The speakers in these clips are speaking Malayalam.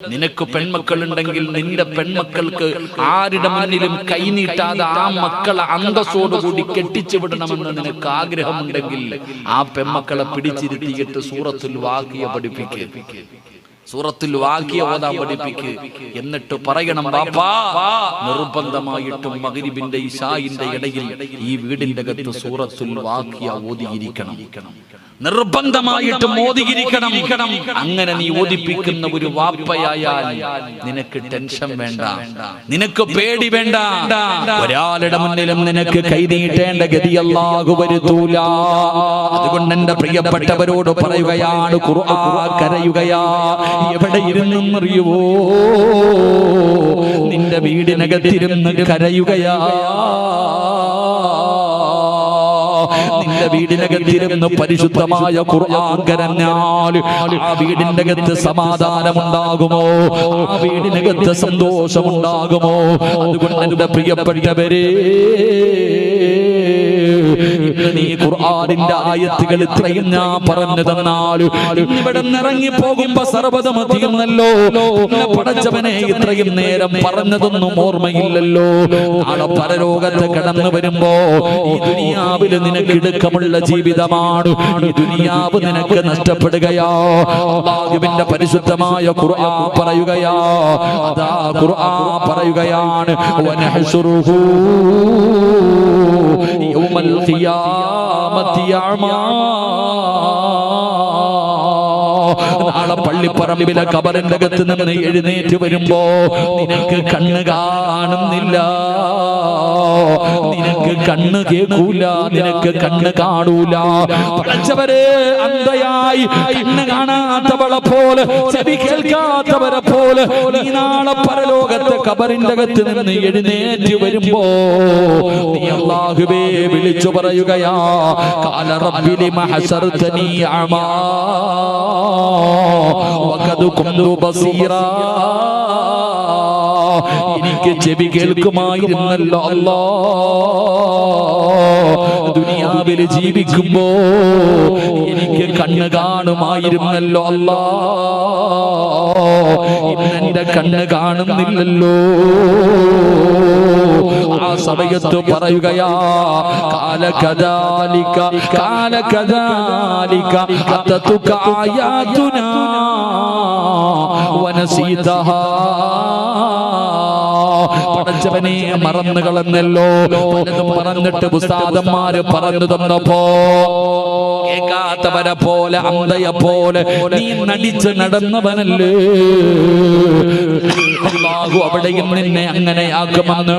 നിനക്ക് പെൺമക്കളുണ്ടെങ്കിൽ നിന്റെ പെൺമക്കൾക്ക് ആരുടെ മുന്നിലും കൈനീട്ടാതെ ആ മക്കളെ അന്തസ്സോടുകൂടി കെട്ടിച്ചു വിടണമെന്ന് നിനക്ക് ആഗ്രഹമുണ്ടെങ്കിൽ ആ പെൺമക്കളെ പിടിച്ചിരുത്തിയിട്ട് സൂറത്തുൽ വാക്കിയ പഠിപ്പിക്കുക സൂറത്തുൽ വാക്കിയ ഓതാൻ പഠിപ്പിക്ക്. എന്നിട്ട് പറയണം ബാപ്പാ നിർബന്ധമായിട്ടും മകരിബിന്റെ ഇഷായിന്റെ ഇടയിൽ ഈ വീടിന്റെ അകത്ത് സൂറത്തുൽ വാക്കിയ ഓതിയിരിക്കണം. നിർബന്ധമായിട്ടും ഓതിയിരിക്കണം അങ്ങനെ നീ ഓദിപ്പിക്കുന്ന ഒരു വാപ്പയായാൽ നിനക്ക് ടെൻഷൻ വേണ്ട. നിനക്ക് പേടി വേണ്ട. ഒരാളുടെ മുന്നിലും നിനക്ക് കൈനീട്ടേണ്ട ഗതി അല്ലാഹു വരുത്തൂല അതുകൊണ്ട് എന്റെ പ്രിയപ്പെട്ടവരോട് പറയുകയാണ് ഖുർആൻ കരയുകയാ. എവിടെ അറിയുവോ? നിന്റെ വീടിനകത്തിരുന്ന് കരയുകയാ. നിന്റെ വീടിനകത്തിരുന്ന് പരിശുദ്ധമായ ഖുർആൻ കരഞ്ഞാൽ ആ വീടിന്റെ അകത്ത് സമാധാനമുണ്ടാകുമോ? ആ വീടിനകത്ത് സന്തോഷമുണ്ടാകുമോ? അതുകൊണ്ട് എന്റെ പ്രിയപ്പെട്ടവരെ നീ ഖുർആനിന്റെ ആയത്തുകൾ ഇത്രയും ഞാൻ പറഞ്ഞു തന്നാലും ഇവിടെ ഇറങ്ങി പോകുമ്പോ സർവതമതിയെന്നല്ലോ പടച്ചവനെ ഇത്രയും നേരം പറഞ്ഞതൊന്നും ഓർമ്മയില്ലല്ലോ. നാളെ പരലോകത്ത് കടന്നു വരുമ്പോ ഈ ദുനിയാവിൽ നിനക്ക് ഇടുക്കമുള്ള ജീവിതമാണ്. ഈ ദുനിയാവ് നിനക്ക് നഷ്ടപ്പെടുകയാ. അള്ളാഹുവിന്റെ പരിശുദ്ധമായ ഖുർആൻ പറയുകയാ. അതാ ഖുർആൻ പറയുകയാണ്. വനഹ്ശുറുഹു യൗമൽ അഅമാ നാളെ പള്ളിപ്പറമ്പിലെ കബറിന്റെ അകത്ത് നിന്ന് എഴുന്നേറ്റ് വരുമ്പോ നിനക്ക് കണ്ണ് കാണുന്നില്ല. നിനക്ക് കണ്ണ് കേൾക്കൂല. നിനക്ക് കണ്ണ് കാണൂല. പഠിച്ചവരെ അന്ധയായി കണ്ണ് കാണാത്തവളെ പോലെ ചെവി കേൾക്കാത്തവരെ പോലെ നീ നാളെ പരലോകത്തെ കബറിന്റെ അകത്ത് നിന്ന് എഴുന്നേറ്റ് വരുമ്പോ നീ അള്ളാഹുവേ വിളിച്ചു പറയുകയാ കാല റബ്ബിലി മഹസർതനി അമാ. വകദ് കുന്തു ബസീറാ എനിക്ക് ചെവി കേൾക്കുമായിരുന്നല്ലോ അല്ലോ. ദുനിയാവിൽ ജീവിക്കുമ്പോ എനിക്ക് കണ്ണ് കാണുമായിരുന്നല്ലോ അല്ലോ. ഇന്നെന്റെ കണ്ണ് കാണുന്നില്ലല്ലോ. ആ സമയത്ത് പറയുകയാ കാലകദാലിക കാലകദാലിക ആയാതുനാ വനസീതഹാ. പടച്ചവനെ മറന്നു കളന്നല്ലോ പറഞ്ഞിട്ട് പുസ്താദന്മാര് പറഞ്ഞു തന്നപ്പോ കേൾക്കാത്തവരെ പോലെ അന്തയെ പോലെ നീ നടിച്ച് നടന്നവനല്ലേ? അള്ളാഹു അവിടെയും നിന്നെ അങ്ങനെയാക്കുമെന്ന്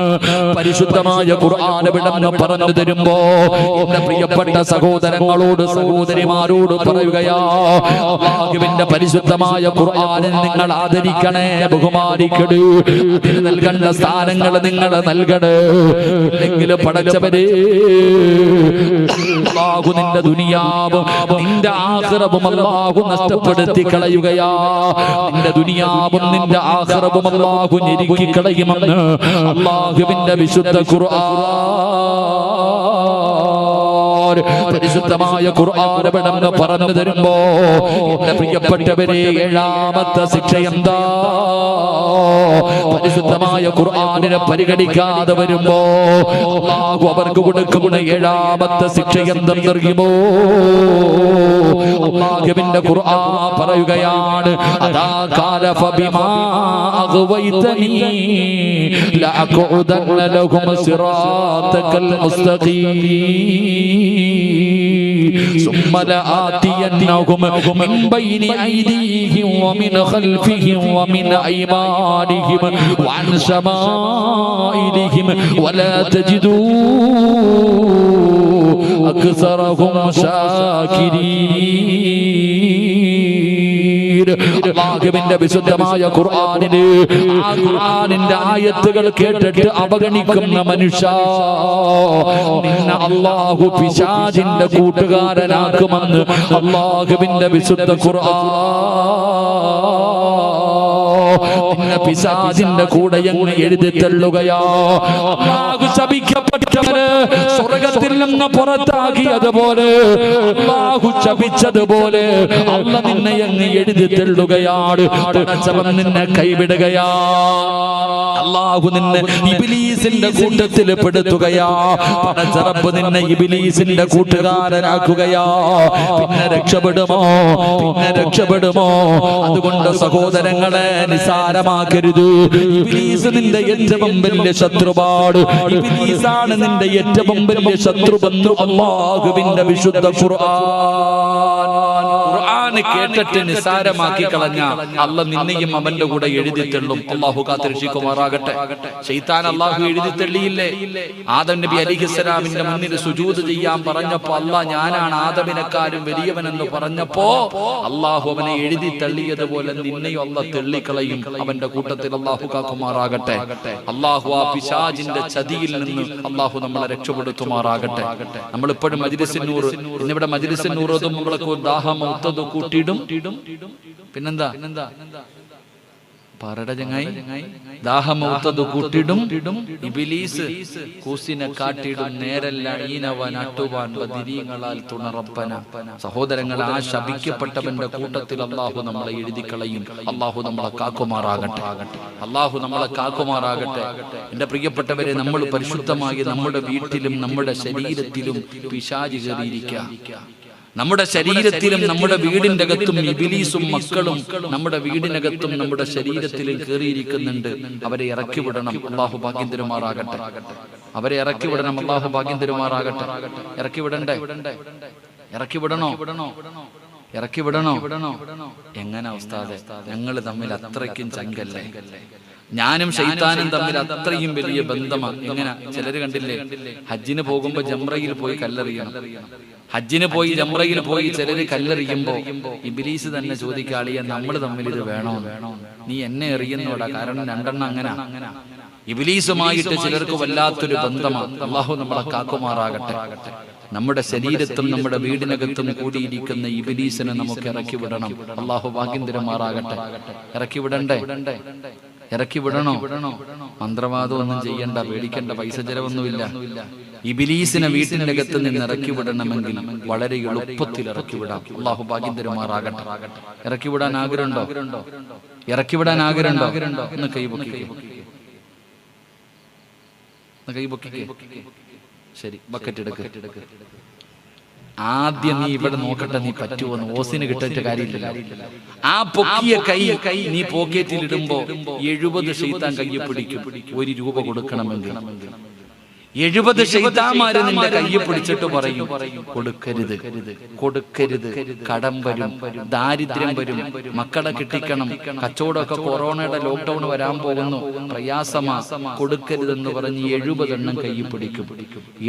പരിശുദ്ധമായ ഖുർആൻ വിടന്ന് പറഞ്ഞു തരുമ്പോ എന്റെ പ്രിയപ്പെട്ട സഹോദരങ്ങളോട് സഹോദരിമാരോട് പറയുകയാ അള്ളാഹുവിന്റെ പരിശുദ്ധമായ ഖുർആനിൽ നിങ്ങൾ ആദരിക്കണേ ബഹുമാനിക്കണേ അതിന് നൽകേണ്ട സ്ഥാനങ്ങൾ നിങ്ങൾ നൽകണേ അല്ലെങ്കിൽ പടച്ചവരെ അള്ളാഹു നിന്റെ ദുനിയാവും നിന്റെ ആഹ്റവും അള്ളാഹു നഷ്ടപ്പെടുത്തി കളയുകയാ നിന്റെ ദുനിയാവും നിന്റെ ആഹ്റവും അള്ളാഹു ഞെരുക്കി കളയുമെന്ന് അള്ളാഹുവിന്റെ വിശുദ്ധ ഖുർആൻ പരിശുദ്ധമായ ഖുർആൻ വിടന്ന് പറഞ്ഞു തരുമ്പോ എന്റെ പ്രിയപ്പെട്ടവരെ ഏഴാമത്തെ ശിക്ഷ എന്താ? പരിശുദ്ധമായ ഖുർആനിനെ പരിഗണിക്കാതെ വരുമ്പോ അള്ളാഹു അവർക്ക് കൊടുക്കുന്ന ഏഴാമത്തെ ശിക്ഷ എന്തെന്നറിയുമോ? അള്ളാഹുവിന്റെ ഖുർആൻ പറയുകയാണ് അതാ കാല ഫബിമാ അഗ്വൈതനി ലഅഖുദന്ന ലഹും സിറാത്തകൽ മുസ്തഖീം. ثم لآتينهم من بين أيديهم ومن خلفهم ومن أيمانهم وعن شمائلهم ولا تجدوا أكثرهم شاكرين അള്ളാഹുവിന്റെ വിശുദ്ധമായ ഖുർആാനിന് ആ ഖുർആാനിന്റെ ആയത്തുകൾ കേട്ടിട്ട് അവഗണിക്കുന്ന മനുഷ്യ. അള്ളാഹു പിശാചിന്റെ കൂട്ടുകാരനാക്കുമെന്ന് അള്ളാഹുവിന്റെ വിശുദ്ധ ഖുർആൻ. നിന്നെ പിശാചിന്റെ കൂടെ എന്ന് എഴുതി തള്ളുകയോ. അള്ളാഹു ശപിക്കപ്പെട്ടവര് സ്വർഗത്തിൽ നിന്ന് പുറത്താക്കിയതുപോലെ അള്ളാഹു ശപിച്ചതുപോലെ അല്ല നിന്നെ എന്ന് എഴുതി തള്ളുകയാണ് പടച്ചവൻ നിന്നെ കൈവിടുകയാ. അള്ളാഹു നിന്നെ ഇബിലീസിന്റെ കൂട്ടത്തിൽ പെടുത്തുകയാ. പടച്ചറപ്പ് നിന്നെ ഇബിലീസിന്റെ കൂട്ടുകാരനാക്കുകയാ. പിന്നെ രക്ഷപ്പെടുമോ? പിന്നെ രക്ഷപ്പെടുമോ? അതുകൊണ്ട് സഹോദരങ്ങളെ നിസാരമാക്കരുത് ഇബിലീസ് നിന്റെ ഏറ്റവും വലിയ ശത്രുപാട്. ഇബിലീസാണ് നിന്റെ ഏറ്റവും വലിയ ശത്രുബന്ധു അള്ളാഹുവിന്റെ വിശുദ്ധ ഖുർആൻ. കേട്ടിട്ട് നിസാരമാക്കി കളഞ്ഞ അല്ല നിന്നെയും അവന്റെ കൂടെ എഴുതി തള്ളും. അള്ളാഹു കാത്തിരക്ഷിക്കുമാറാകട്ടെ. ഷെയ്ത്താൻ അള്ളാഹു എഴുതി തള്ളിയില്ലേ? ആദം നബി അലിഹിസ്സലാമിന്റെ മുന്നിൽ സുജൂത് ചെയ്യാൻ പറഞ്ഞപ്പോ അല്ല ഞാനാണ് ആദമിനെക്കാരും വലിയവനെന്ന് പറഞ്ഞപ്പോ അള്ളാഹു അവനെ എഴുതി തള്ളിയതുപോലെ നിന്നെയും അല്ല തെള്ളിക്കളയും. അവന്റെ കൂട്ടത്തിൽ അള്ളാഹു കാക്കുമാറാകട്ടെ. അള്ളാഹു ആ പിശാജിന്റെ ചതിയിൽ നിന്ന് അള്ളാഹു നമ്മളെ രക്ഷപ്പെടുത്തുമാറാകട്ടെ. നമ്മൾ ഇപ്പോഴും മജിലിസിനൂർ ഇന്നിവിടെ മജിലിസിനൂർ നമ്മൾക്ക് ദാഹം കൂട്ടിയിടും കൂട്ടിയിടും. പിന്നെന്താ? പറട ചങ്ങായി ദാഹമൗത്തത് കൂട്ടിടും. ഇബിലീസ് കൂസിനെ കാട്ടിടും. നേരല്ല ഈനവൻ അട്ടുവാൻ ബദിരീങ്ങളാൽ തുണറപ്പന. സഹോദരങ്ങൾ ആ ശപിക്കപ്പെട്ടവന്റെ കൂട്ടത്തിൽ അള്ളാഹു നമ്മളെ എഴുതി കളയും അള്ളാഹു നമ്മളെ കാക്കുമാറാകട്ടെ. അള്ളാഹു നമ്മളെ കാക്കുമാറാകട്ടെ. എന്റെ പ്രിയപ്പെട്ടവരെ നമ്മൾ പരിശുദ്ധമായി നമ്മുടെ വീട്ടിലും നമ്മുടെ ശരീരത്തിലും പിശാചി കയറിയിരിക്കുക. നമ്മുടെ ശരീരത്തിലും നമ്മുടെ വീടിന്റെ അകത്തും ഇബിലീസും മക്കളും നമ്മുടെ വീടിനകത്തും നമ്മുടെ ശരീരത്തിലും കയറിയിരിക്കുന്നുണ്ട്. അവരെ ഇറക്കി വിടണം. അള്ളാഹു ഭാഗ്യം തരുമാറാകട്ടെ അവരെ ഇറക്കി വിടണം. അള്ളാഹു ഭാഗ്യം തരുമാറാകട്ടെ ഇറക്കി വിടണ്ടേ? ഇറക്കി വിടണോ? ഇറക്കി വിടണോ? എങ്ങനെ അവസ്ഥാതെ ഞങ്ങൾ തമ്മിൽ അത്രയ്ക്കും ചങ്കല്ലേ? ഞാനും ഷെയ്ത്താനും തമ്മിൽ അത്രയും വലിയ ബന്ധമാണ് എങ്ങനെ? ചിലര് കണ്ടില്ലേ? ഹജ്ജിന് പോകുമ്പോ ജംറയിൽ പോയി കല്ലെറിയണം. ഹജ്ജിന് പോയി ജംറയിൽ പോയി ചിലര് കല്ലെറിയുമ്പോ ഇബിലീസ് തന്നെ ചോദിക്കാളിയ നമ്മൾ തമ്മിൽ ഇത് വേണോ? നീ എന്നെ എറിയുന്നോടാ? കാരണം രണ്ടെണ്ണം അങ്ങനെ. ഇബിലീസുമായിട്ട് ചിലർക്ക് വല്ലാത്തൊരു ബന്ധമാണ് അള്ളാഹു നമ്മളെ കാക്കുമാറാകട്ടെ. നമ്മുടെ ശരീരത്തും നമ്മുടെ വീടിനകത്തും കൂടിയിരിക്കുന്ന ഇബിലീസിനെ നമുക്ക് ഇറക്കി വിടണം. അള്ളാഹു ഭാഗ്യം തിരമാറാകട്ടെ. ഇറക്കി വിടണ്ടേ? ഇറക്കി വിടണോ? മന്ത്രവാദം ഒന്നും ചെയ്യണ്ട പേടിക്കേണ്ട പൈസ ചെലവൊന്നുമില്ല ഇബിലീസിനെ വീട്ടിന്റെ അകത്ത് നിന്ന് ഇറക്കി വിടണമെങ്കിൽ വളരെ എളുപ്പത്തിൽ ഇറക്കി വിടാം. അള്ളാഹു ഭാഗ്യം തരുമാറാകട്ടെ. ഇറക്കി വിടാൻ ആഗ്രഹമുണ്ടോ? ഇറക്കി വിടാൻ ആഗ്രഹമുണ്ടോ? ഒന്ന് കൈ പൊക്കി ശരി ബക്കറ്റ് എടുക്ക്. ആദ്യം നീ ഇവിടെ നോക്കട്ടെ നീ പറ്റുമോ ഓസിന് കിട്ടിട്ട് കാര്യമില്ല ആ പൊക്കിയ കൈ കൈ നീ പോക്കറ്റിൽ ഇടുമ്പോ എഴുപത് ഷെയ്ത്താൻ കയ്യെ പിടിക്കും. ഒരു രൂപ കൊടുക്കണമെങ്കിൽ. എഴുപത് ശൈതാമാര് നിന്റെ കയ്യെ പിടിച്ചിട്ട് പറയും കൊടുക്കരുത് കൊടുക്കരുത് കടം വരും ദാരിദ്ര്യം വരും മക്കളെ കിട്ടിക്കണം കച്ചവടമൊക്കെ കൊറോണയുടെ ലോക്ക്ഡൌൺ വരാൻ പോകുന്നു. പ്രയാസമാ കൊടുക്കരുതെന്ന് പറഞ്ഞ് എഴുപതെണ്ണം കയ്യിൽ പിടിക്കും.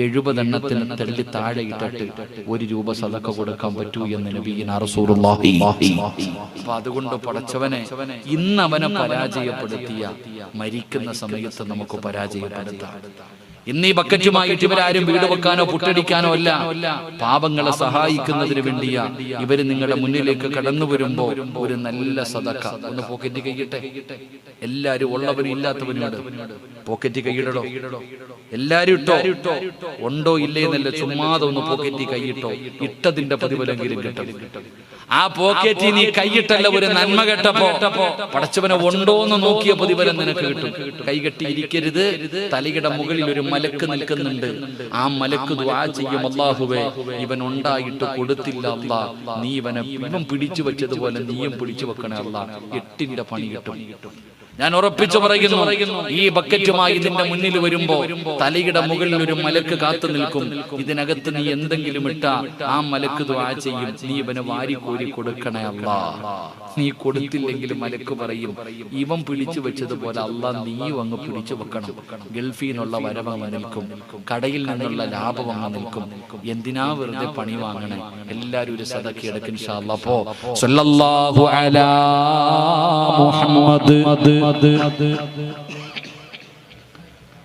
എഴുപതെണ്ണത്തിന് തള്ളി താഴെ ഇട്ടിട്ട് ഒരു രൂപ സതക്ക കൊടുക്കാൻ പറ്റൂ എന്ന് നബീന അപ്പൊ അതുകൊണ്ട് പടച്ചവനെ ഇന്ന് അവനെ പരാജയപ്പെടുത്തിയ മരിക്കുന്ന സമയത്ത് നമുക്ക് പരാജയപ്പെടുത്താം. ഇന്ന് ഈ ബക്കറ്റുമായിട്ട് ഇവരാരും വീട് വെക്കാനോ പുട്ടടിക്കാനോ അല്ല പാപങ്ങളെ സഹായിക്കുന്നതിന് വേണ്ടിയാ ഇവർ നിങ്ങളുടെ മുന്നിലേക്ക് കടന്നു വരുമ്പോ ഒരു നല്ല സതക്ക ഒന്ന് പോക്കറ്റ് കൈയിട്ടെ. എല്ലാരും ഉള്ളവരും ഇല്ലാത്തവരുണ്ട് പോക്കറ്റ് കൈയിടടോ. എല്ലാരും ഇട്ടോ. ഉണ്ടോ ഇല്ലേ എന്നല്ല ചുമ്മാതെ ഒന്ന് പോക്കറ്റ് കൈയിട്ടോ. ഇട്ടതിന്റെ പ്രതിഫലെങ്കിലും കിട്ടും. ആ പോക്കറ്റ് നീ കൈയിട്ടല്ല ഒരു നന്മ കെട്ടപ്പോ? പടച്ചവനെ ഉണ്ടോ എന്ന് നോക്കിയ പ്രതിഫലം നിനക്ക് കിട്ടും? കൈകെട്ടി ഇരിക്കരുത് തലയുടെ മുകളിൽ ഒരു മലക്ക് നിൽക്കുന്നുണ്ട്. ആ മലക്ക് ദ്വാ ചെയ്യും. അള്ളാഹുവേ ഇവൻ ഉണ്ടായിട്ട് കൊടുത്തില്ല അല്ലാ. നീ ഇവനെ ഇവൻ പിടിച്ചു വെച്ചതുപോലെ നീയും പിടിച്ചു വെക്കണേ അല്ലാ. എട്ടിന്റെ പണി കിട്ടും. ഞാൻ ഉറപ്പിച്ചു പറയുന്നു ഈ ബക്കറ്റുമായി ഇതിന്റെ മുന്നിൽ വരുമ്പോ തലയുടെ മുകളിൽ ഒരു മലക്ക് കാത്തു നിൽക്കും. ഇതിനകത്ത് നീ എന്തെങ്കിലും ഇട്ട ആ മലക്ക് ദ്വാ ചെയ്യും. നീ ഇവന് വാരി കോരി കൊടുക്കണേ അല്ല. നീ കൊടുത്തില്ലെങ്കിൽ മലക്ക് പറയും. ഇവൻ പിടിച്ചു വെച്ചതുപോലെ അല്ല നീയും അങ്ങ് പിടിച്ചു വെക്കണം. ഗൾഫിൽ നിന്നുള്ള വരവങ്ങ് നിൽക്കും കടയിൽ നിന്നുള്ള ലാഭം അങ്ങ് നിൽക്കും എന്തിനാ വെറുതെ പണി വാങ്ങണേ? എല്ലാരും ഒരു സദക്കി എടുക്കും മുഹമ്മദ്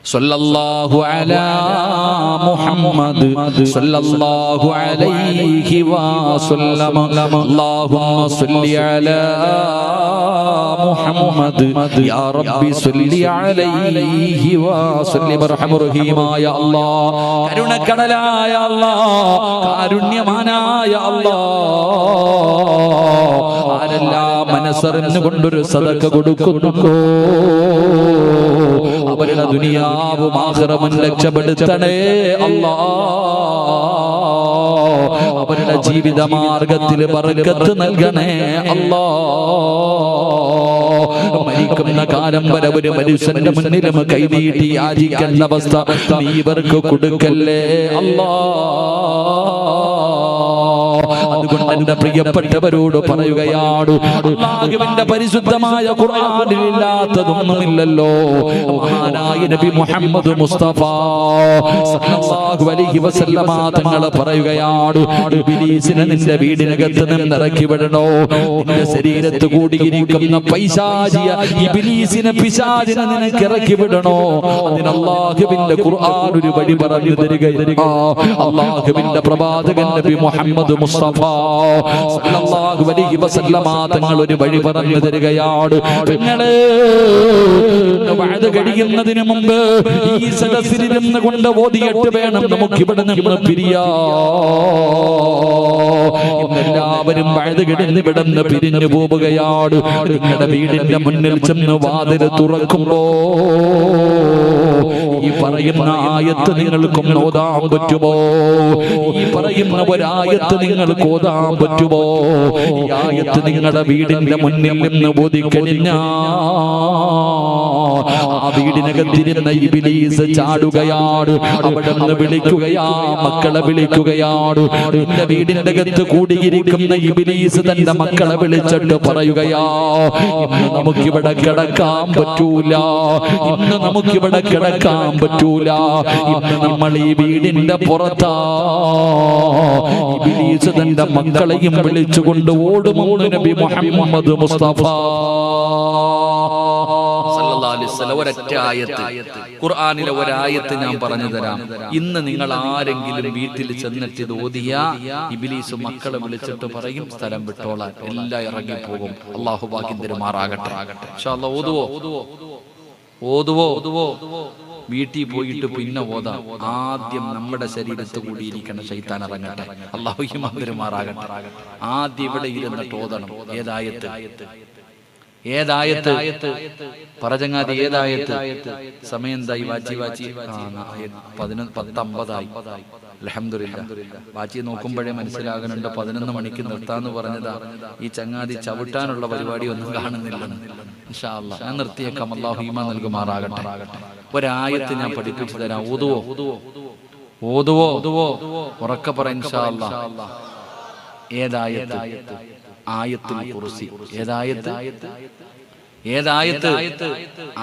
സല്ലല്ലാഹു അലാ മുഹമ്മദ് സല്ലല്ലാഹു അലൈഹി വസല്ലമ. അല്ലാഹുമ്മ സ്വല്ലി അലാ മുഹമ്മദ് യാ റബ്ബി സ്വല്ലി അലൈഹി വസല്ലി. ബർഹമ റഹീമായ അല്ലാഹ്. കരുണക്കടലായ അല്ലാഹ് കാരുണ്യമാനായ അല്ലാഹ്. ആരെല്ലാം മനസ്സറിഞ്ഞു കൊണ്ടൊരു സദക്ക കൊടുക്കുന്നുണ്ടോ അവരുടെ ദുനിയാവും ആഹ്റമൻ രക്ഷപ്പെടുത്തണേ അല്ലാഹ്. അവരുടെ ജീവിത മാർഗത്തിൽ ബർക്കത്ത് നൽകണേ. അല്ലാ. മരിക്കുന്ന കാലം വരെ ഒരു മനുഷ്യന്റെ മുന്നിലും കൈനീട്ടി യാചിക്കുന്ന അവസ്ഥ നീ ഇവർക്ക് കൊടുക്കല്ലേ. അല്ലാ. അതുകൊണ്ട് എന്റെ പ്രിയപ്പെട്ടവരോട് പറയുകയാണ് അള്ളാഹുവിന്റെ പരിശുദ്ധമായ ഖുർആനിൽ ഇല്ലാത്തതൊന്നുമില്ലല്ലോ മഹാനായ നബി മുഹമ്മദ് മുസ്തഫ സല്ലല്ലാഹു അലൈഹി വസല്ലമ തങ്ങൾ പറയുകയാണ് ഇബ്ലീസിനെ നിന്റെ വീടിനകത്ത് നിന്ന് ഇറക്കി വിടണോ? നിന്റെ ശരീരത്ത് കൂടിയിരിക്കുന്ന പൈശാചിയ ഇബ്ലീസിനെ പിശാചിനെ നിനക്ക് ഇറക്കി വിടണോ? അതിന് അള്ളാഹുവിന്റെ ഖുർആൻ ഒരു വഴി പറഞ്ഞു തരിക അള്ളാഹുവിന്റെ പ്രവാചകൻ നബി മുഹമ്മദ് മുസ്തഫ തങ്ങൾ ഒരു വഴി പറഞ്ഞു തരികയാണ്. നിങ്ങളെ കഴിയുന്നതിന് മുമ്പ് ഈ സദസ്സിൽ ഇരുന്ന് കൊണ്ട് ഓതിയിട്ട് വേണം നമുക്ക് ഇവിടെ നിന്ന് പിരിയാ. എല്ലാവരും വഴുത് കിടന്ന് വിടന്ന് പിരിഞ്ഞു പോവുകയാണ്. നിങ്ങളുടെ വീടിന്റെ മുന്നിൽ ചെന്ന് വാതിൽ തുറക്കുമ്പോ ഈ പറയുന്ന ആയത്ത് നിങ്ങൾക്കും ഓതാൻ പറ്റുമോ? ഈ പറയുന്ന ഒരായത്ത് നിങ്ങൾക്ക് ഓതാൻ പറ്റുമോ? ഈ ആയത്ത് നിങ്ങളുടെ വീടിന്റെ മുന്നിൽ നിന്ന് ബോധിക്കഴിഞ്ഞ ആ വീടിനകത്തിരുന്ന ഇബിലീസ് ചാടുകയാണ്. അവിടെ നിന്ന് വിളിക്കുകയാ മക്കളെ വിളിക്കുകയാണ്. നിന്റെ വീടിന്റെ അകത്ത് കൂടിയിരിക്കുന്ന ഇബിലീസ് തന്റെ മക്കളെ വിളിച്ചിട്ട് പറയുകയാ ഇന്ന് നമുക്കിവിടെ കിടക്കാൻ പറ്റൂല. ഇന്ന് നമുക്കിവിടെ കിടക്കാൻ പറ്റൂല. ഇന്ന് നമ്മൾ ഈ വീടിന്റെ പുറത്താ. ഇബിലീസ് തന്റെ മക്കളെയും വിളിച്ചുകൊണ്ട് ഓടുമെന്ന് നബി മുഹമ്മദ് മുസ്തഫ. ഖുർആാനിലെ ഒരായത്ത് ഞാൻ പറഞ്ഞു തരാം. ഇന്ന് നിങ്ങൾ ആരെങ്കിലും വീട്ടിൽ ചെന്നിട്ട് ഇത് ഓതിയ ഇബിലീസ് മക്കളെ വിളിച്ചിട്ട് പറയും സ്ഥലം വിട്ടോളാൻ. എല്ലാം ഇറങ്ങി പോകും. അള്ളാഹു ഭാഗ്യം തരുമാറാകട്ടെ ഓതുവോ? ഓതുവോ? ഓതുവോ? വീട്ടിൽ പോയിട്ട് പിന്നെ ഓതാം. ആദ്യം നമ്മുടെ ശരീരത്ത് കൂടിയിരിക്കണം ശൈത്താൻ ഇറങ്ങട്ടെ. അള്ളാഹു മന്ദിരമാറാകട്ടെ ആദ്യം ഇവിടെ ഇരുന്നിട്ട് ഓതണം. ഏതായത്ത്? ഏതായത്ത്? പറചങ്ങാതി ഏതായത്ത്? സമയം എന്തായി? വാച്ചി വാച്ചി. പതിനൊന്ന് പത്തമ്പതായി. അലഹമില്ല വാച്ചി നോക്കുമ്പോഴേ മനസ്സിലാകുന്നുണ്ട് പതിനൊന്ന് മണിക്ക് നിർത്താന്ന് പറഞ്ഞതാ. ഈ ചങ്ങാതി ചവിട്ടാനുള്ള പരിപാടി ഒന്നും കാണുന്നില്ല. ഞാൻ നിർത്തിയേക്കാം. അള്ളാഹു ഈമാ നൽകുമാറാകട്ടെ. ഒരായത്ത് ഞാൻ പഠിപ്പിച്ചു തരാം. ഓതുവോ ഓതുവോ ഓതുവോ ഉറക്ക പറ. ഏതായത്ത്? ആയത്തിൽ കുറിസി ഏതായത്ത്? ഏതായത്ത്?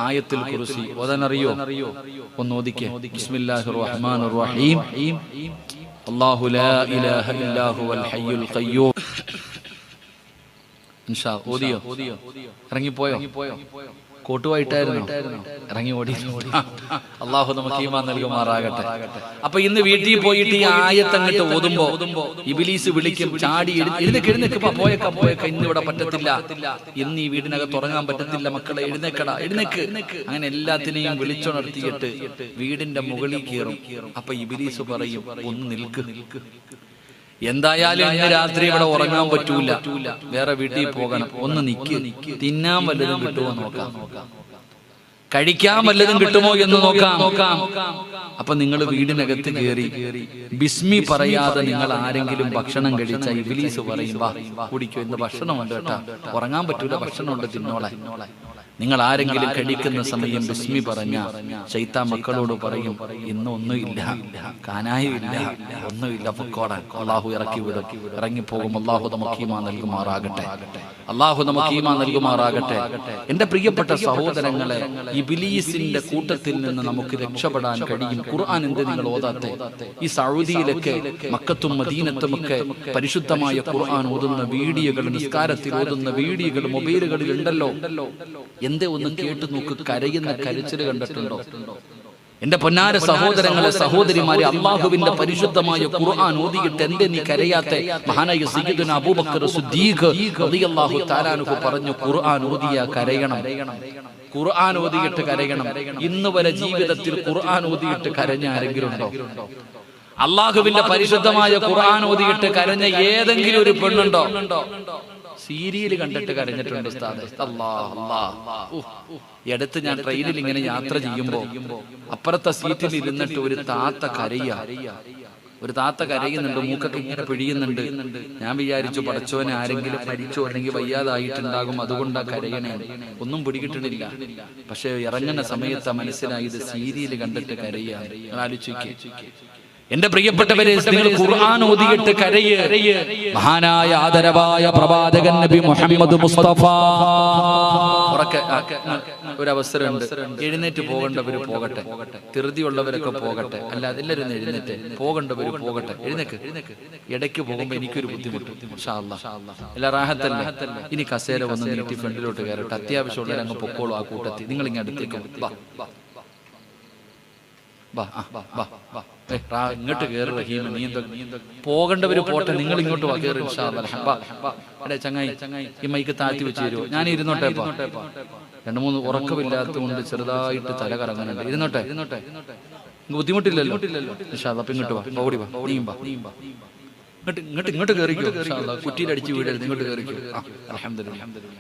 ആയത്തിൽ കുറിസി അറിയോ ഒന്ന് ഓദിക്കേ ബിസ്മില്ലാഹിർ റഹ്മാനിർ റഹീം. അല്ലാഹു ലാ ഇലാഹ ഇല്ലാ ഹുവൽ ഹയ്യുൽ ഖയ്യൂം. ഇൻഷാ ഓദിയോ ഇറങ്ങിപ്പോയോ? കോട്ടുവായിട്ടായിരുന്നു. ഇറങ്ങി ഓടി അള്ളാഹു നമുക്ക് ഈമാൻ നൽകുമാറാകട്ടെ. അപ്പൊ ഇന്ന് വീട്ടിൽ പോയിട്ട് ഈ ആയത്തങ്ങട്ട് ഓതുമ്പോ ഇബിലീസ് വിളിക്കും ചാടി എഴുന്ന- എഴുന്നേക്ക് എഴുന്നേക്കപ്പ പോയേക്ക പോയേക്ക. ഇന്ന് ഇവിടെ പറ്റത്തില്ല. ഇന്ന് ഈ വീടിനകത്ത് ഉറങ്ങാൻ പറ്റത്തില്ല. മക്കളെ എഴുന്നേക്കടാ എഴുന്നേക്ക്. അങ്ങനെ എല്ലാത്തിനെയും വിളിച്ചുണർത്തിയിട്ട് വീടിന്റെ മുകളിൽ കയറും. അപ്പൊ ഇബിലീസ് പറയും ഒന്ന് നിൽക്ക് നിൽക്ക്. എന്തായാലും ഇന്ന് രാത്രി ഇവിടെ ഉറങ്ങാൻ പറ്റൂല. വേറെ വീട്ടിൽ പോകണം. ഒന്ന് നിക്ക്. തിന്നാൻ വല്ലതും കിട്ടുമോ നോക്കാം. കഴിക്കാൻ വല്ലതും കിട്ടുമോ എന്ന് നോക്കാം. നോക്കാം. അപ്പൊ നിങ്ങൾ വീടിനകത്ത് കയറി ബിസ്മി പറയാതെ നിങ്ങൾ ആരെങ്കിലും ഭക്ഷണം കഴിച്ച ഇബിലീസ് പറയും വാ കുടിക്കോ ഇന്ന് ഭക്ഷണമുണ്ട് കേട്ടാ? ഉറങ്ങാൻ പറ്റൂല ഭക്ഷണമുണ്ട് തിന്നോളെ. നിങ്ങൾ ആരെങ്കിലും കഴിക്കുന്ന സമയം ബിസ്മി പറഞ്ഞ ചൈത്ത മക്കളോട് പറയും ഇന്ന് ഒന്നുമില്ല കാനായും ഇല്ല ഒന്നുമില്ല പൊക്കോടാൻ അള്ളാഹു ഇറക്കി വിടും ഇറങ്ങിപ്പോകും അള്ളാഹു നമുക്ക് ഈമാ നൽകുമാറാകട്ടെ അള്ളാഹു നമുക്ക് ഈമാ നൽകുമാറാകട്ടെ. എന്റെ പ്രിയപ്പെട്ട സഹോദരങ്ങളെ ഈ ബിലീസിന്റെ കൂട്ടത്തിൽ നിന്ന് നമുക്ക് രക്ഷപ്പെടാൻ കഴിയും. ഖുർആൻ എന്ത് നിങ്ങൾ ഓതാത്തെ? ഈ സൗദിയിലൊക്കെ മക്കത്തും മദീനത്തും ഒക്കെ പരിശുദ്ധമായ ഖുർആൻ ഓതുന്ന വീഡിയോകൾ നിസ്കാരത്തിൽ ഓതുന്ന വീഡിയോകൾ മൊബൈലുകളിൽ ഉണ്ടല്ലോ എന്തേ ഒന്ന് കേട്ടു നോക്ക് കരയുന്ന കരച്ചിൽ കണ്ടിട്ടുണ്ടോ? എന്റെ പൊന്നാര സഹോദരങ്ങളെ സഹോദരിമാരെ അള്ളാഹുവിന്റെ പരിശുദ്ധമായ ഖുർആൻ ഓതിയിട്ട് എന്റെ നീ കരയാത്ത? മഹാനായ സയ്യിദുന അബൂബക്കർ സിദ്ദീഖ് റളിയല്ലാഹു തആലാനുഹു പറഞ്ഞു ഖുർആൻ ഓതിയ കരയണം. ഖുർആൻ ഓതിയിട്ട് കരയണം. ഇന്ന് വരെ ജീവിതത്തിൽ ഖുർആൻ ഓതിയിട്ട് കരഞ്ഞ ആരെങ്കിലും ഉണ്ടോ അള്ളാഹുവിന്റെ പരിശുദ്ധമായ ഖുർആൻ ഓതിയിട്ട് കരഞ്ഞ ഏതെങ്കിലും ഒരു പെണ്ണുണ്ടോ? സീരിയൽ കണ്ടിട്ട് കരഞ്ഞിട്ടുണ്ട് ഉസ്താദ്. എടുത്ത് ഞാൻ ട്രെയിനിൽ ഇങ്ങനെ യാത്ര ചെയ്യുമ്പോ അപ്പുറത്തെ സീറ്റിൽ ഇരുന്നിട്ട് ഒരു താത്ത കരയ. ഒരു താത്ത കരയുന്നുണ്ട് മൂക്കൊക്കെ ഇങ്ങനെ പിഴിയുന്നുണ്ട്. ഞാൻ വിചാരിച്ചു പടച്ചോനെ ആരെങ്കിലും മരിച്ചോ അല്ലെങ്കിൽ വയ്യാതായിട്ടുണ്ടാകും അതുകൊണ്ടാ കരയണേ. ഒന്നും പിടികിട്ടണില്ല പക്ഷെ ഇറങ്ങുന്ന സമയത്ത് മനസ്സിലായി ഇത് സീരിയൽ കണ്ടിട്ട് കരയ എന്റെ പ്രിയപ്പെട്ടവരെ നിങ്ങൾ ഖുർആൻ ഓതിയിട്ട് കരയ്. മഹാനായ ആദരവായ പ്രവാചകൻ നബി മുഹമ്മദ് മുസ്തഫ. ഒരു അവസരമുണ്ട്. എഴുന്നേറ്റ് പോകേണ്ടവർ പോകട്ടെ. ധൃതിയുള്ളവരൊക്കെ പോകട്ടെ. അല്ല എല്ലാവരും എഴുന്നേറ്റ് പോകേണ്ടവർ പോകട്ടെ. എഴുന്നേക്ക്. ഇടയ്ക്ക് പോകുമ്പോ എനിക്കൊരു ബുദ്ധിമുട്ട്. അല്ലാ. റാഹത്തല്ല? ഇനി കസേര വന്ന് നീട്ടി ഫ്രണ്ടിലോട്ട് കയറട്ടെ. അത്യാവശ്യമുള്ളവരങ്ങ് പൊക്കോളൂ ആ കൂട്ടത്തിൽ. നിങ്ങൾ ഇങ്ങനെ അടുത്തേക്ക് വാ. വാ, ആ, വാ, വാ, വാ. ഏയ്, റാ, ഇങ്ങോട്ട് കയറി റഹീമ നീ എന്താ പോകേണ്ടവര് പോട്ടെ നിങ്ങൾ ഇങ്ങോട്ട് വാ കയറി. എടേ ചങ്ങായി ഈ മൈക്ക് താഴ്ത്തി വെച്ച് തരുമോ ഞാൻ ഇരുന്നോട്ടെ രണ്ടു മൂന്ന് മൂന്ന് ഉറക്കമില്ലാത്തതുകൊണ്ട് ചെറുതായിട്ട് തല കറങ്ങാനുണ്ട് ഇരുന്നോട്ടെ? ഇരുന്നോട്ടെ. ബുദ്ധിമുട്ടില്ലല്ലോ? ഇങ്ങോട്ട് വാ. വാ, ഓടി വാ. നീയും വാ. നീയും വാ. ഇങ്ങോട്ട് ഇങ്ങോട്ട് ഇങ്ങോട്ട് കയറിക്കോ വീടരുത് കയറിക്കോ.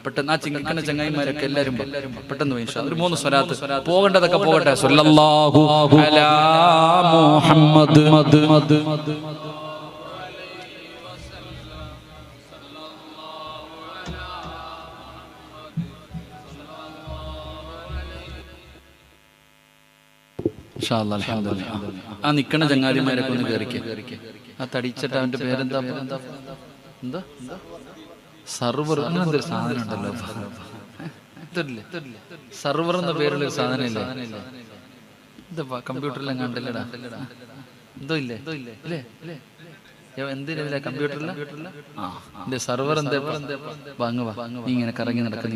പെട്ടെന്ന് ആ ചങ്ങായിമാരൊക്കെ എല്ലാരും പെട്ടെന്ന്. ഒരു മൂന്ന് സ്വലാത്ത് പോകേണ്ടതൊക്കെ പോകട്ടെ. സല്ലല്ലാഹു അലാ മുഹമ്മദ് മദ് മദ്. ആ നിക്കണ ചങ്ങാതിമാരൊക്കെ ഒന്ന് കയറിക്ക ആ തടിച്ചിട്ട് അവന്റെ പേരെന്താ എന്താ? സർവർ അങ്ങനത്തെ ഒരു സാധനം ഉണ്ടല്ലോ? സർവർ എന്ന പേരുള്ള ഒരു സാധനം ഇല്ലേ? എന്താ കമ്പ്യൂട്ടറിലും കണ്ടില്ലടാ. എന്തോ ഇല്ലേ? ഇല്ലേ? എന്തിനാ എന്റെ സർവർ എന്താ ഇങ്ങനെ കറങ്ങി നടക്കുന്ന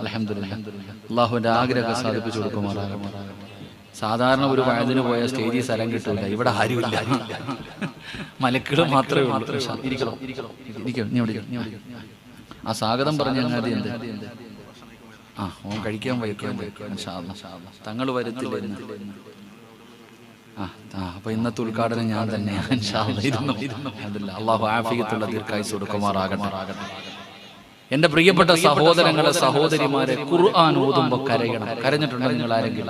അലഹമില്ല അള്ളാഹുവിന്റെ ആഗ്രഹം സാധിപ്പിച്ചു കൊടുക്കുമാറാകട്ടെ. സാധാരണ ഒരു വയതിന് പോയ സ്റ്റേജിൽ സ്ഥലം കിട്ടില്ല ഇവിടെ ആരുമില്ല. മലക്കുകൾ മാത്രമേ ഉള്ളൂ. ഇരിക്കണോ നീ. ആ സ്വാഗതം പറഞ്ഞ അങ്ങാതി എന്ത് ആ ഓൻ കഴിക്കാൻ വയ്ക്കാൻ തങ്ങൾ വരത്തില്ല ആ അപ്പൊ ഇന്നത്തെ ഉദ്ഘാടനം ഞാൻ തന്നെയാണ്. അള്ളാഹു ആഫിയത്തുള്ള ദീർഘായുസ് കൊടുക്കുമാറാകട്ടെ. എന്റെ പ്രിയപ്പെട്ട സഹോദരങ്ങളെ സഹോദരിമാരെ ഖുർആൻ ഓതുമ്പോ കരയണം. കരഞ്ഞിട്ടുണ്ടോ നിങ്ങൾ ആരെങ്കിലും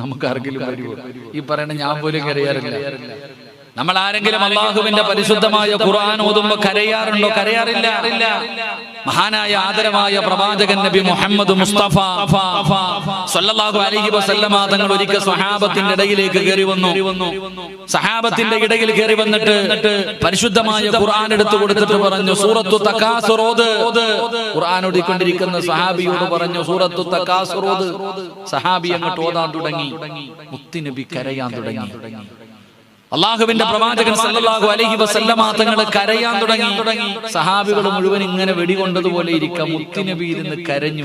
നമുക്ക് ആരെങ്കിലും വരുമോ ഈ പറയണ ഞാൻ പോലും കരയാറില്ല. നമ്മൾ ആരെങ്കിലും അള്ളാഹുവിന്റെ പരിശുദ്ധമായ ഖുർആൻ ഓതുമ്പോ കരയാറുണ്ടോ? കരയാറില്ല. മഹാനായ ആദരമായ പ്രവാചകൻ നബി മുഹമ്മദ് മുസ്തഫ. സല്ലല്ലാഹു അലൈഹി വസല്ലമ തങ്ങൾ ഒരിക്കൽ സ്വഹാബത്തിന്റെ ഇടയിലേക്ക് കയറി വന്നു സഹാബത്തിന്റെ ഇടയിൽ കയറി വന്നിട്ട് പരിശുദ്ധമായ ഖുർആൻ എടുത്തു കൊടുത്തിട്ട് പറഞ്ഞു സൂറത്തു തക്കാസുറോദ് ഖുർആൻ ഓടിക്കൊണ്ടിരിക്കുന്ന സഹാബിയോട് പറഞ്ഞു സൂറത്തു തക്കാസുറോദ് സഹാബി അങ്ങോട്ട് ഓതാൻ തുടങ്ങി. മുത്തി നബി കരയാൻ തുടങ്ങി. അള്ളാഹുവിന്റെ പ്രവാചകൻ സല്ലല്ലാഹു അലൈഹി വസല്ലമ തങ്ങൾ കരയാൻ തുടങ്ങി. സഹാബികൾ മുഴുവൻ ഇങ്ങനെ വെടികൊണ്ടതുപോലെ ഇരിക്കാം മുത്തിനബി ഇരുന്ന് കരഞ്ഞു.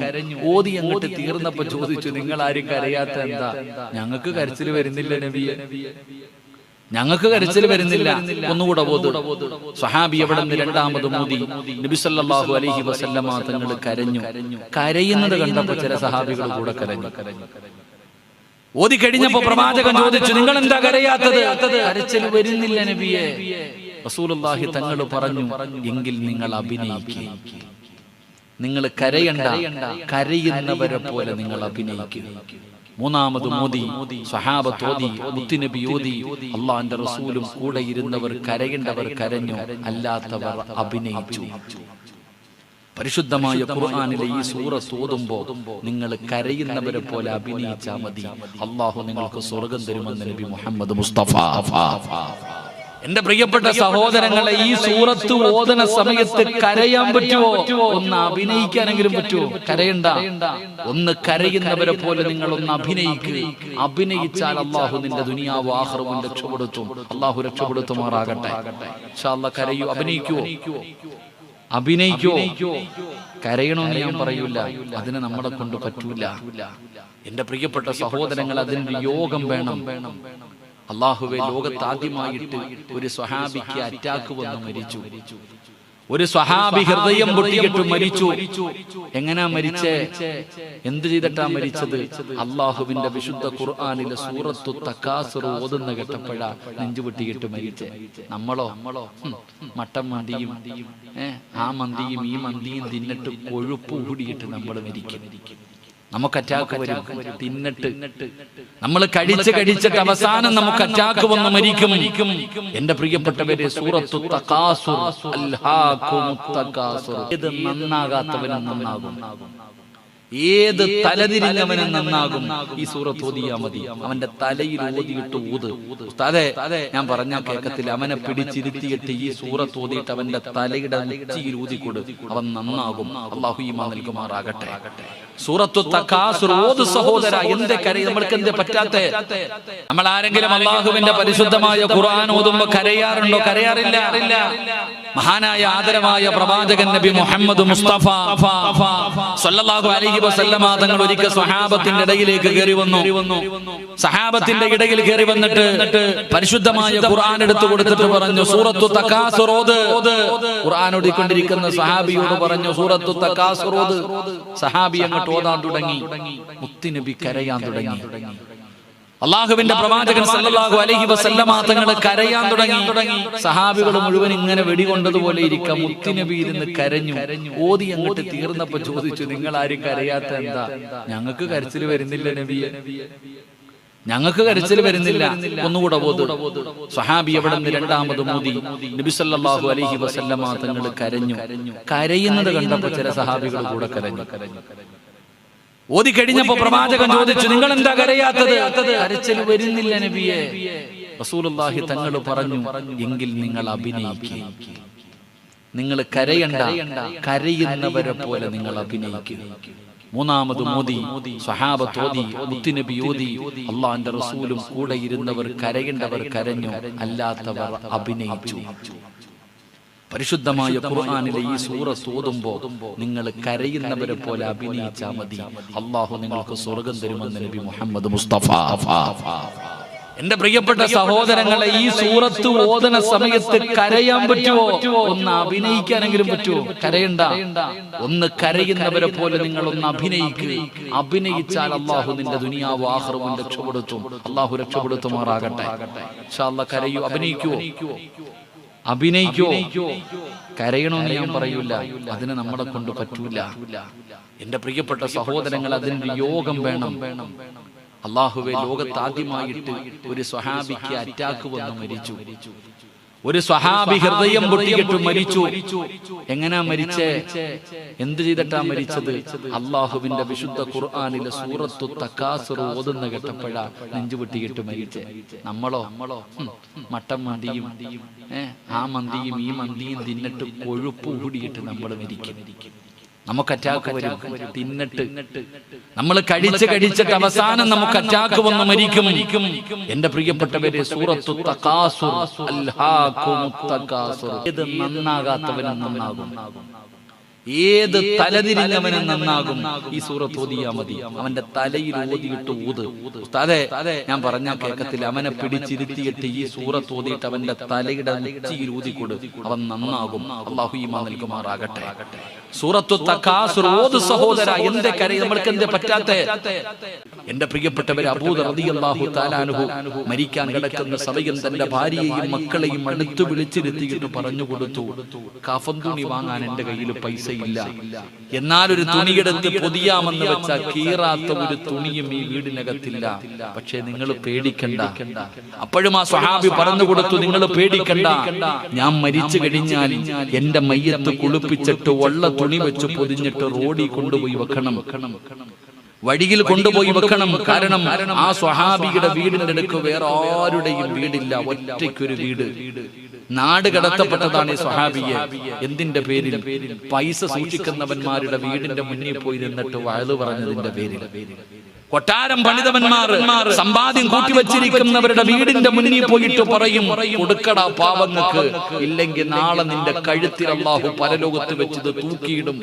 ഓതി അങ്ങോട്ട് തീർന്നപ്പോ ചോദിച്ചു നിങ്ങൾ ആരും കരയാത്ത എന്താ? ഞങ്ങൾക്ക് കരച്ചിൽ വരുന്നില്ല നബിയെ. ഞങ്ങൾക്ക് കരച്ചിൽ വരുന്നില്ല. ഒന്നുകൂടെ സഹാബി അവിടെ നിന്ന് രണ്ടാമത് മോദി നബി സല്ലല്ലാഹു അലൈഹി വസല്ലമ തങ്ങൾ കരഞ്ഞു. കരയുന്നത് കണ്ടപ്പോ ചില സഹാബികൾ കൂടെ കരഞ്ഞു. ഓതി കഴിഞ്ഞപ്പോ പ്രവാചകൻ ചോദിച്ചു നിങ്ങൾ എന്താ കരയാത്തത്? കരച്ചിൽ വരുന്നില്ല നബിയെ. റസൂലുള്ളാഹി തങ്ങൾ പറഞ്ഞു എങ്കിൽ നിങ്ങൾ അഭിനയിക്കുക നിങ്ങൾ കരയണ്ട കരയുന്നവരെ പോലെ നിങ്ങൾ അഭിനയിക്കുക മൂന്നാമത് മോദി സഹാബത്ത് ഓതി മുത്തുനബി ഓതി അള്ളാന്റെ റസൂലും കൂടെ ഇരുന്നവർ കരയേണ്ടവർ കരഞ്ഞു അല്ലാത്തവർ അഭിനയിച്ചു. പരിശുദ്ധമായ ഖുർആാനിലെ ഈ സൂറത്ത് തോതുമ്പോ നിങ്ങൾ കരയുന്നവരെ പോലെ അഭിനയിച്ചാ മതി. അള്ളാഹു നിങ്ങൾക്ക് സ്വർഗം തരുമെന്ന് നബി മുഹമ്മദ് മുസ്തഫ. എന്റെ പ്രിയപ്പെട്ട സഹോദരങ്ങളെ ഈ സൂറത്ത് ഓതന സമയത്ത് കരയാൻ പറ്റുമോ ഒന്ന് അഭിനയിക്കാനെങ്കിലും പറ്റുമോ കരയണ്ട. ഒന്ന് കരയുന്നവരെ പോലെ നിങ്ങൾ ഒന്ന് അഭിനയിക്കുക അഭിനയിച്ചാൽ അള്ളാഹു നിന്റെ ദുനിയാവ് ആഹ്റവും രക്ഷപ്പെടുത്തും. അള്ളാഹു രക്ഷപ്പെടുത്തുമാറാകട്ടെ. കരയൂ അഭിനയിക്കുവോ? അഭിനയിക്കോ? കരയണമെന്ന് ഞാൻ പറയൂല. അതിന് നമ്മളെ കൊണ്ട് പറ്റൂല. എന്റെ പ്രിയപ്പെട്ട സഹോദരങ്ങൾ അതിന് യോഗം വേണം. അള്ളാഹുവെ ലോകത്താദ്യമായിട്ട് ഒരു സ്വഹാബിക്ക് അറ്റാക്ക് വന്ന് മരിച്ചു. ഒരു സ്വഹാബി ഹൃദയം പൊട്ടിയിട്ട് മരിച്ചു. എങ്ങനാ മരിച്ചേ? എന്ത് ചെയ്തിട്ടാ മരിച്ചത്? അള്ളാഹുവിന്റെ വിശുദ്ധ ഖുർആാനിലെ സൂറത്തു തക്കാസുർ ഓതുന്ന കെട്ടപ്പഴ നെഞ്ചു പൊട്ടിയിട്ട് മരിച്ചേ. നമ്മളോ? നമ്മളോ? മട്ടൻ മന്തിയും ആ മന്തിയും ഈ മന്തിയും തിന്നിട്ട് കൊഴുപ്പ് കൂടിയിട്ട് നമ്മൾ മരിക്കും. നമുക്ക് അറ്റാക്ക് വരും. തിന്നിട്ട്. നമ്മൾ കഴിച്ച് കഴിച്ചിട്ട് അവസാനം നമുക്ക് അറ്റാക്ക് വന്ന് മരിക്കും. എന്റെ പ്രിയപ്പെട്ടവരെ സൂറത്തു തകാസുർ ഏത് നന്നാകാത്തവനും നന്നാകും. ഏത് തലതിരിഞ്ഞവനും നന്നാകും. ഈ സൂറത്ത് ഓതിയാ മതി. അവന്റെ തലയിൽ ഓതിയിട്ട് ഊത് ഉസ്താദേ ഞാൻ പറഞ്ഞ കേക്കത്തിൽ അവനെ പിടിച്ചിരുത്തിയിട്ട് ഈ സൂറത്ത് ഓതിയിട്ട് അവന്റെ തലയുടെ നെറ്റിയിൽ ഊതിക്കൊടു അവൻ നന്നാകും. അള്ളാഹു ഈമാ നൽകുമാറാകട്ടെ. സൂറത്തു തക്കാസുർ ഓത് സഹോദര എന്ത് കരയും? നമ്മൾക്ക് എന്ത് പറ്റാത്ത നമ്മൾ ആരെങ്കിലും അള്ളാഹുവിന്റെ പരിശുദ്ധമായ ഖുർആൻ ഓതുമ്പോ കരയാറുണ്ടോ? കരയാറില്ല. മഹാനായ ആദരമായ പ്രവാചകൻ നബി മുഹമ്മദ് മുസ്തഫ. സല്ലല്ലാഹു അലൈഹി വസല്ലമ തങ്ങൾ ഒരിക്കൽ സ്വഹാബത്തിന്റെ ഇടയിലേക്ക് കയറി വന്നു. സഹാബത്തിന്റെ ഇടയിൽ കയറി വന്നിട്ട് പരിശുദ്ധമായ ഖുർആൻ എടുത്തു കൊടുത്തിട്ട് പറഞ്ഞു സൂറത്തു തക്കാസുറോദ് ഖുർആൻ ഓടിക്കൊണ്ടിരിക്കുന്ന സഹാബിയോട് പറഞ്ഞു സൂറത്തു തക്കാസുറോദ് സഹാബി അങ്ങോട്ട് ഓതാൻ തുടങ്ങി. മുത്തിനബി കരയാൻ തുടങ്ങി. അള്ളാഹുവിന്റെ പ്രവാചകൻ സല്ലല്ലാഹു അലൈഹി വസല്ലമ തങ്ങൾ കരയാൻ തുടങ്ങി. സഹാബികൾ മുഴുവൻ ഇങ്ങനെ വെടികൊണ്ടതുപോലെ ഇരിക്കാം മുത്തുനബി ഇരുന്ന് കരഞ്ഞു. ഓതി അങ്ങോട്ട് തീർന്നപ്പോ ചോദിച്ചു നിങ്ങൾ ആരും കരയാത്ത എന്താ? ഞങ്ങൾക്ക് കരച്ചിൽ വരുന്നില്ല നബിയെ. ഞങ്ങൾക്ക് കരച്ചിൽ വരുന്നില്ല. ഒന്നുകൂടെ പോതു സഹാബി എവിടെ നിന്ന് രണ്ടാമത് മോദി? നബി സല്ലല്ലാഹു അലൈഹി വസല്ലമ തങ്ങൾ കരഞ്ഞു. കരയുന്നത് കണ്ടപ്പോ ചില സഹാബികൾ കൂടെ കരഞ്ഞു. കരഞ്ഞു. ഓതി കഴിഞ്ഞപ്പോ പ്രവാചകൻ ചോദിച്ചു നിങ്ങൾ എന്താ കരയാത്തത്? കരച്ചിൽ വരുന്നില്ല നബിയെ. റസൂലുള്ളാഹി തങ്ങൾ പറഞ്ഞു എങ്കിൽ നിങ്ങൾ അഭിനയിക്കുക നിങ്ങൾ കരയണ്ട കരയുന്നവരെ പോലെ നിങ്ങൾ അഭിനയിക്കുക മൂന്നാമത് മോദി സഹാബത്ത് ഓതി മുത്തുനബി ഓതി. അള്ളാന്റെ റസൂലും കൂടെ ഇരുന്നവർ കരയേണ്ടവർ കരഞ്ഞു അല്ലാത്തവർ അഭിനയിച്ചു. പരിശുദ്ധമായ ഖുർആനിലെ ഈ സൂറ തോതുമ്പോ നിങ്ങൾ കരയുന്നവരെ പോലെ അഭിനയിച്ചാൽ മതി. അള്ളാഹു നിങ്ങൾക്ക് സ്വർഗം തരുമെന്ന് നബി മുഹമ്മദ് മുസ്തഫ. എന്റെ പ്രിയപ്പെട്ട സഹോദരങ്ങളെ ഈ സൂറത്ത് ഓതന സമയത്ത് കരയാൻ പറ്റുമോ ഒന്ന് അഭിനയിക്കാനെങ്കിലും പറ്റുമോ കരയണ്ട. ഒന്ന് കരയുന്നവരെ പോലെ നിങ്ങൾ ഒന്ന് അഭിനയിക്കുക അഭിനയിച്ചാൽ അള്ളാഹു നിന്റെ ദുനിയാവ് ആഹ്റവും രക്ഷപ്പെടുത്തും. അള്ളാഹു രക്ഷപ്പെടുത്തുമാറാകട്ടെ. കരയൂ അഭിനയിക്കുവോ അഭിനയിക്കോ? കരയണമെന്ന് ഞാൻ പറയൂല. അതിന് നമ്മളെ കൊണ്ട് പറ്റൂല. എന്റെ പ്രിയപ്പെട്ട സഹോദരങ്ങൾ അതിന് യോഗം വേണം. അള്ളാഹുവെ ലോകത്താദ്യമായിട്ട് ഒരു സ്വഹാബിക്ക് അറ്റാക്ക് വന്ന് മരിച്ചു. ഒരു സ്വഹാബി ഹൃദയം പൊട്ടിയിട്ട് മരിച്ചു. എങ്ങനാ മരിച്ചേ? എന്ത് ചെയ്തിട്ടാ മരിച്ചത്? അള്ളാഹുവിന്റെ വിശുദ്ധ ഖുർആാനിലെ സൂറത്തു തക്കാസുർ ഓതുന്ന കെട്ടപ്പഴ നെഞ്ചു പൊട്ടിയിട്ട് മരിച്ചേ. നമ്മളോ? നമ്മളോ? മട്ടൻ മന്തിയും ആ മന്തിയും ഈ മന്തിയും തിന്നിട്ട് കൊഴുപ്പ് കൂടിയിട്ട് നമ്മൾ മരിക്കും. നമുക്ക് അറ്റാക്ക് വരും. തിന്നിട്ട്. നമ്മൾ കഴിച്ച് കഴിച്ചിട്ട് അവസാനം നമുക്ക് അറ്റാക്ക് വന്ന് മരിക്കും. എന്റെ പ്രിയപ്പെട്ടവരെ സൂറത്തു തകാസുർ അൽഹാകുമുത് തകാസുർ ഇത് നന്നാകാത്തവനും നന്നാകും. ഏത് തലതിരിഞ്ഞവനും നന്നാകും. ഈ സൂറത്ത് ഓതിയാ മതി. അവന്റെ തലയിൽ ഓതിയിട്ട് ഊത്. ഉസ്താദേ ഞാൻ പറഞ്ഞ കേക്കത്തിൽ അവനെ പിടിച്ചിരുത്തിയിട്ട് ഈ സൂറത്ത് ഓതിയിട്ട് അവന്റെ തലയുടെ നെറ്റിയിൽ ഊതിക്കൊടു. അവൻ നന്നാകും. അള്ളാഹു ഈമാ നൽകുമാറാകട്ടെ സൂറത്തു തക്കാസുർ ഓത് സഹോദര. എന്റെ കരയിൽ നമ്മൾക്ക് എന്തേ പറ്റാത്ത? എന്റെ പ്രിയപ്പെട്ടവർ അബൂദ റളിയല്ലാഹു മരിക്കാൻ കിടക്കുന്ന സമയം തന്റെ ഭാര്യയെയും മക്കളെയും അടുത്തു വിളിച്ചിരുത്തിയിട്ട് പറഞ്ഞു കൊടുത്തു കഫൻ തുണി വാങ്ങാൻ എന്റെ കയ്യിൽ പൈസ ഇല്ല എന്നാൽ ഒരു തുണിയെടുത്ത് പൊതിയാമെന്ന് വെച്ച കീറാത്ത ഒരു തുണിയും ഈ വീടിനകത്തില്ല. പക്ഷേ നിങ്ങൾ പേടിക്കണ്ട. അപ്പോഴും ആ സ്വഹാബി പറഞ്ഞു കൊടുത്തു നിങ്ങൾ പേടിക്കണ്ട. ഞാൻ മരിച്ചു കഴിഞ്ഞാൽ എന്റെ മയ്യത്ത് കുളിപ്പിച്ചിട്ട് ഉള്ള തുണി വെച്ച് പൊതിഞ്ഞിട്ട് റോഡിൽ കൊണ്ടുപോയി വെക്കണം. വഴിയിൽ കൊണ്ടുപോയി വെക്കണം. കാരണം ആ സ്വഹാബിയുടെ വീടിന്റെ അടുക്ക് വേറെ ആരുടെയും വീടില്ല. ഒറ്റയ്ക്കൊരു വീട്. നാട് കടത്തപ്പെട്ടതാണ് ഈ സ്വഹാബിയെ. എന്തിന്റെ പേരിൽ? പൈസ സൂക്ഷിക്കുന്നവന്മാരുടെ വീടിന്റെ മുന്നിൽ പോയി നിന്നിട്ട് വയലു പറഞ്ഞതിന്റെ പേരിൽ. കൊട്ടാരം പണിതവന്മാർ സമ്പാദ്യം കൂട്ടിവച്ചിരിക്കുന്നവരുടെ വീടിന്റെ മുന്നിൽ പോയിട്ട് പറയും കൊടുക്കടാ പാവങ്ങൾക്ക് ഇല്ലെങ്കിൽ നാളെ നിന്റെ കഴുത്തിൽ അള്ളാഹു പരലോകത്ത് വെച്ചത് തൂക്കിയിടും.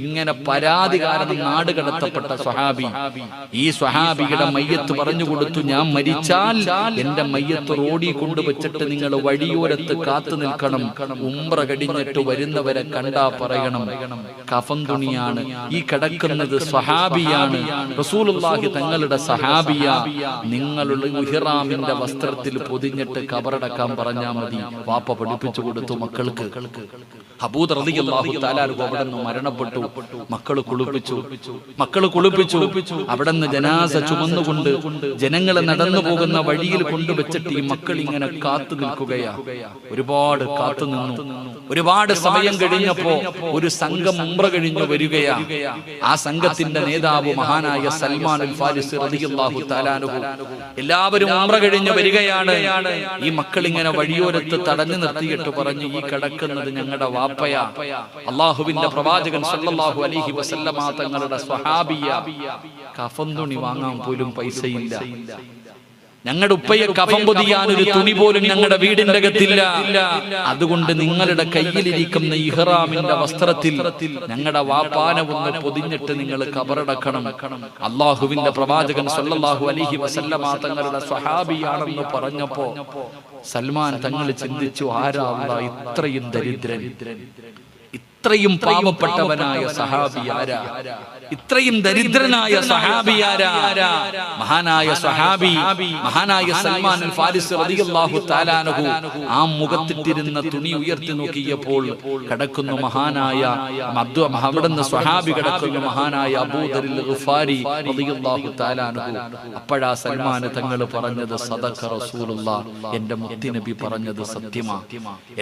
ഇങ്ങനെ പരാതി കാരണം നാട് കടത്തപ്പെട്ട സ്വഹാബി. ഈ സ്വഹാബിയുടെ മയ്യത്ത് പറഞ്ഞു കൊടുത്തു ഞാൻ മരിച്ചാൽ എന്റെ മയ്യത്ത് റോഡിൽ കൊണ്ടുവച്ചിട്ട് നിങ്ങൾ വഴിയോരത്ത് കാത്തു നിൽക്കണം. ഉമ്ര കടിഞ്ഞിട്ട് വരുന്നവരെ കണ്ടാ പറയണം. കഫം തുണിയാണ്. ഈ കിടക്കുന്നത് സ്വഹാബിയാണ്. റസൂലുള്ളാഹി തങ്ങളുടെ സഹാബിയ നിങ്ങളുടെ ഇഹ്റാമിന്റെ വസ്ത്രത്തിൽ പൊതിഞ്ഞിട്ട് കബറടക്കാൻ പറഞ്ഞാൽ മതി. വാപ്പ പഠിപ്പിച്ചു കൊടുത്തു മക്കൾക്ക്. അബൂദ് റളിയല്ലാഹു തആല അൻഹു അവിടെ മരണപ്പെട്ടു. മക്കൾ കുളിപ്പിച്ചു. മക്കൾ കുളിപ്പിച്ചു. അവിടെ ജനാസ ചുമന്നുകൊണ്ട് ജനങ്ങൾ നടന്നു പോകുന്ന വഴിയിൽ കൊണ്ടുവച്ചിട്ട് ഈ മക്കൾ ഇങ്ങനെ കാത്തു നിൽക്കുകയാ. ഒരുപാട് കാത്തു നിന്നു. ഒരുപാട് സമയം കഴിഞ്ഞപ്പോ ഒരു സംഘം ഉംറ കഴിഞ്ഞു വരികയാ. ആ സംഘത്തിന്റെ നേതാവ് മഹാനായ സൽമാൻ ഫാരിസ് റളിയല്ലാഹു തആല എല്ലാവരും ഉംറ കഴിഞ്ഞു വരികയാണ്. ഈ മക്കൾ ഇങ്ങനെ വഴിയോരത്ത് തടഞ്ഞു നിർത്തിയിട്ട് പറഞ്ഞു ഈ കിടക്കുന്നത് ഞങ്ങളുടെ വാപ്പയാ അള്ളാഹുവിന്റെ പ്രവാചകൻ സല്ലല്ലാഹു അലൈഹി വസല്ലമ തങ്ങളുടെ സ്വഹാബിയ. കഫന്തുണി തുണി വാങ്ങാൻ പോലും പൈസയില്ല. ഞങ്ങളുടെ ഉപ്പയെ കഫം പൊതിയാൻ ഒരു തുണി പോലും ഞങ്ങളുടെ വീടിന്റെ അകത്തില്ല. അതുകൊണ്ട് നിങ്ങളുടെ കയ്യിലിരിക്കുന്ന ഇഹ്റാമിന്റെ വസ്ത്രത്തിൽ ഞങ്ങളുടെ വാപ്പാന ഒന്ന് പൊതിഞ്ഞിട്ട് നിങ്ങൾ കബറടക്കണം. അള്ളാഹുവിന്റെ പ്രവാചകൻ സല്ലല്ലാഹു അലൈഹി വസല്ലമ തങ്ങളുടെ സ്വഹാബിയാണെന്ന് പറഞ്ഞപ്പോ സൽമാൻ തങ്ങൾ ചിന്തിച്ചു ആരാ ഇത്രയും ദരിദ്രൻ? ഇത്രയും പാവപ്പെട്ടവനായ സഹാബിയാര ഇത്രയും ദരിദ്രനായ സഹാബി ആരാ? മഹാനായ സഹാബി മഹാനായ സൽമാൻ ഫാരിസ് റളിയല്ലാഹു ആ മുഖത്തിട്ടിരുന്ന തുണി ഉയർത്തി നോക്കിയപ്പോൾ കിടക്കുന്നു മഹാനായ മദ്വ അവിടുന്ന് സ്വഹാബി കിടക്കുന്നു മഹാനായ അബൂദറിൽ ഗുഫാരി റളിയല്ലാഹു തആല അൻഹു. അപ്പോഴാ സൽമാൻ തങ്ങൾ പറഞ്ഞത് സദഖ റസൂലുള്ളാഹ് എന്റെ മുത്തിനബി പറഞ്ഞത് സത്യമാ.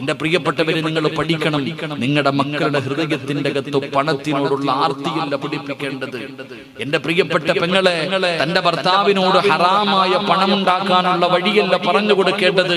എന്റെ പ്രിയപ്പെട്ടവരെ നിങ്ങൾ പഠിക്കണം. നിങ്ങളുടെ മക്കളുടെ ഹൃദയത്തിന്റെ അകത്ത് പണത്തിനോടുള്ള ആർത്തിയല്ല പിടിപ്പിക്കേണ്ടത്. എന്റെ പ്രിയപ്പെട്ട പെങ്ങളെ തന്റെ ഭർത്താവിനോട് ഹറാമായ പണം ഉണ്ടാക്കാനുള്ള വഴിയല്ല പറഞ്ഞു കൊടുക്കേണ്ടത്